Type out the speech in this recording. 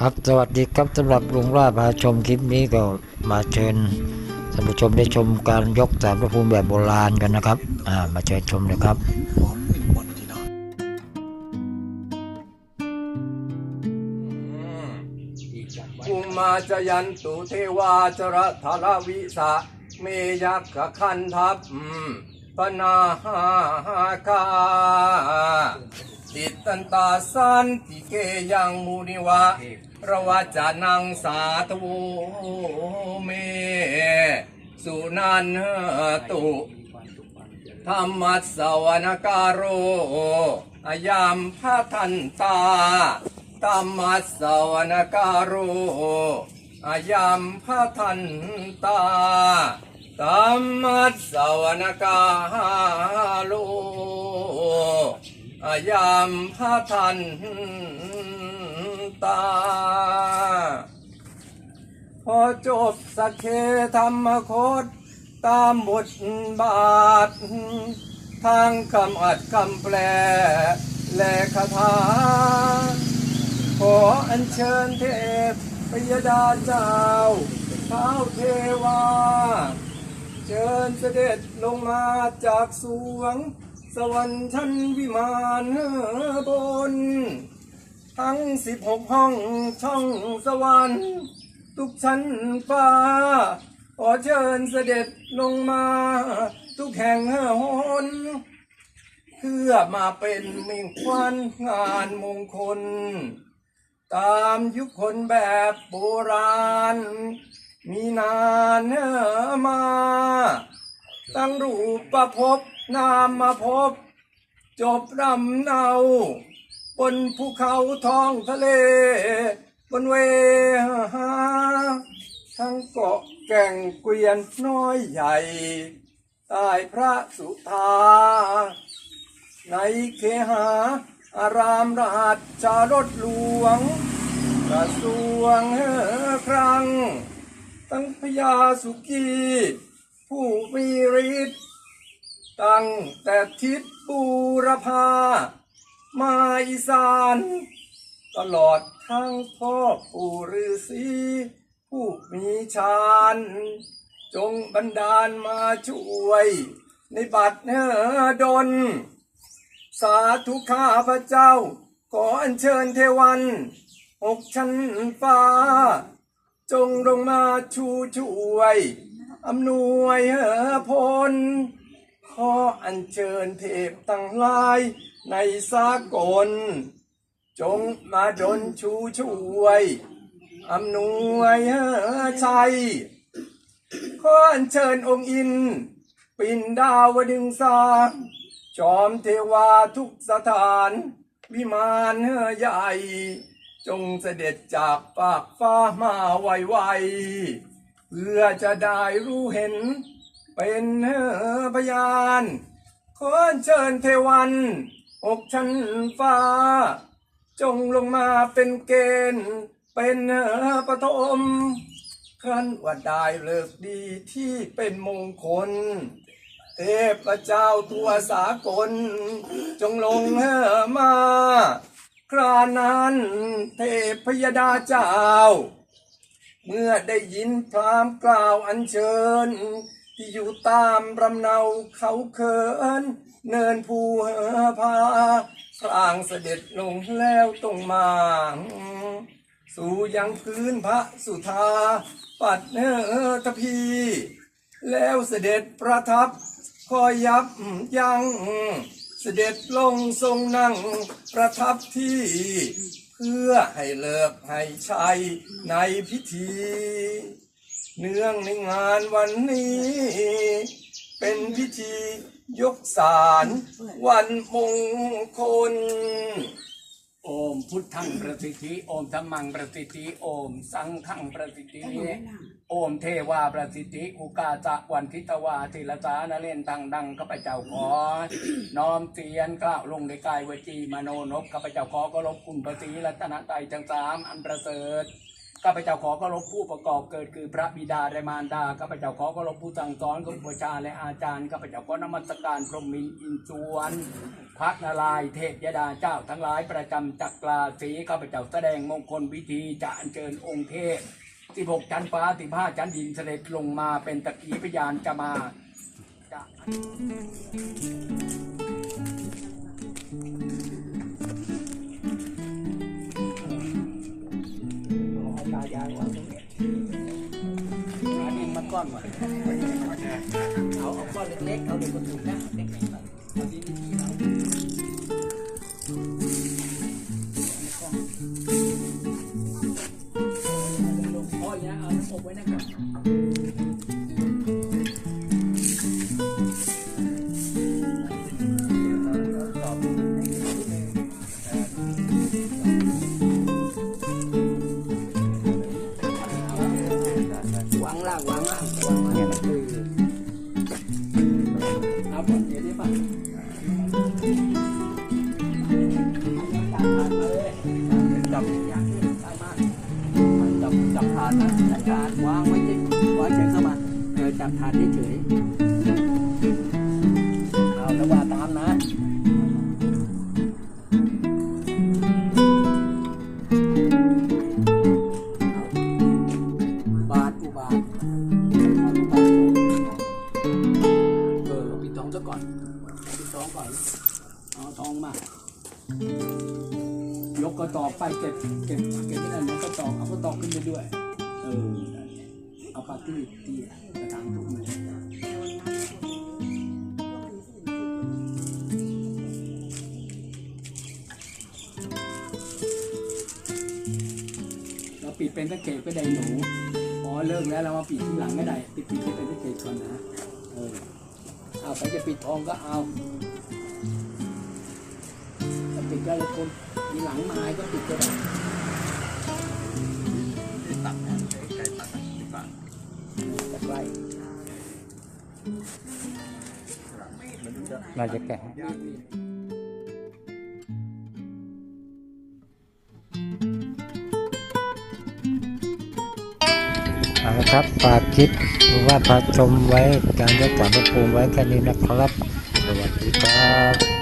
ครับสวัสดีครับสำหรับลุงล่าพาชมคลิปนี้ก็มาเชิญท่านผู้ชมได้ชมการยกสารพระภูมิแบบโบราณกันนะครับอ่ามาเชิญชมเลยครับอุมาจยันตุเทวาจระทรวิสะเมยักขคันทัพปนาหาคา ติตันตาสันติเกยังมุนิวะระวะจานังสาธโวเม สุนันตุธรรมัสสวนการโรอายามพระทันตาธรรมัสสวนการโรอายามพระทันตาธรรมัสสวนการโรอ ยามพระทันตา พอจบสักเคธรรมโคตตามบทบาท ทางคำอัดคำแปล และคาถา ขออัญเชิญเทพพยดาเจ้าเท้าเทวา เชิญเสด็จลงมาจากสวง สวรรค์ชั้นวิมานบน ทั้งสิบหกห้องช่องสวรรค์ ทุกชั้นฟ้า ขอเชิญเสด็จลงมา ทุกแห่งหนเพื่อมาเป็นมิ่งควันงานมงคล ตามยุคคนแบบโบราณ มีนานมา ตั้งรูปประพบ นามมาพบ จบรำเนา บนภูเขาท้องทะเล บนเวหา ทั้งเกาะแก่งเกวียนน้อยใหญ่ใต้พระสุธา ในเคหา อารามราชจารถหลวง กระทรวงครัง ตั้งพญาสุกี ผู้มีฤทธิ์ ตั้งแต่ทิศบูรพามาอีสาน ตลอดทั้งพ่อปู่ฤาษีผู้มีฌานจงบันดาลมาช่วย ในบัดเนดน สาธุข้าพระเจ้า ขออัญเชิญเทวันหกชั้นฟ้า จงลงมาชูช่วยอำนวยพล ขออัญเชิญเทพตั้งหลายในสากล จงมาดลชูช่วยอำนวยชัย ขออัญเชิญองค์อิน ปินดาวดึงสาจอมเทวาทุกสถาน วิมานใหญ่ จงเสด็จจากปากฟ้ามาไวๆเพื่อจะได้รู้เห็น เป็นพยานขอเชิญเทวัน อกชั้นฟ้า จงลงมาเป็นเกณฑ์ เป็นปฐมครั้นว่าได้เลิกดีที่เป็นมงคล เทพเจ้าทั่วสากล จงลงเฮมา ครานั้นเทพยดาเจ้า เมื่อได้ยินพรามกล่าวอัญเชิญ ที่อยู่ตามรำเนาเขาเขิน เนินภูเหอพาพรางเสด็จลงแล้วตรงมา สู่ยังพื้นพระสุธา ปัดเนตพี แล้วเสด็จประทับคอยยับยั้งเสด็จลงทรงนั่งประทับที่ เพื่อให้เลิกให้ชัยในพิธี เนื่องในงานวันนี้ เป็นพิธียกสารวันมงคล โอมพุทธังประสิทธิโอมธรรมังประสิทธิโอมสังฆังประสิทธิโอมเทวาประสิทธิอุกาจะวันทิตวาทิลสานเล่นตังดังข้าพเจ้าขอ น้อมเตียนกล้าวลงในกายวจีมโนนบข้าพเจ้าขอก็ลบคุณประสีรัตนไตรจังสามอันประเสริฐ ข้าพเจ้าขอเคารพผู้ประกอบเกิดคือพระบิดาและมารดาข้าพเจ้าขอเคารพผู้สั่งสอนของพระชาและอาจารย์ข้าพเจ้าขอนมัสการพรหมินอินทรวนพระนารายณ์เทพยดาเจ้าทั้งหลายประจำจักราศีข้าพเจ้าแสดงมงคลพิธีจะอัญเชิญองค์เทพ16ชั้นฟ้า15ชั้นดินเสด็จลงมาเป็นตะกีพยานจะมาจะ เอานี้เอาดินมาก้อนว่ะเอาเอาก้อนเล็กๆเอาเด็กคนถูกนะเล็กๆางล่างวางล่างวางล่างเออเอาก่อนเดี๋ยวนี้ป่ะจับผ่านเลยจับอย่างนี้ตามมาจับจับผ่านนะจับผ่านวางไว้ที่วางเฉยเข้ามาเออจับผ่านเฉย ยกกระตอกไปเก็บเก็บเก็บที่นั่นนะกระตอกเอากระตอกขึ้นไปด้วย เออ เอาปาที่ที่กระถางทุกมือเราปิดเป็นตะเกียบก็ได้หนูพอเลิกแล้วเรามาปิดที่หลังไม่ได้ปิดปิดให้เป็นตะเกียบก่อนนะ เออ เอาใครจะปิดทองก็เอา ถ้าปิดก็เลยคนทีหลังไมาก็ปิดก็ได้ตัดนะใกล้ตัดดีกว่าจะใกล้น่าจะแก่เอาละครับฝากคลิปหรือว่าพากชมไว้การยกสารพระภูมิไว้แค่นี้นะครับ สวัสดีครับ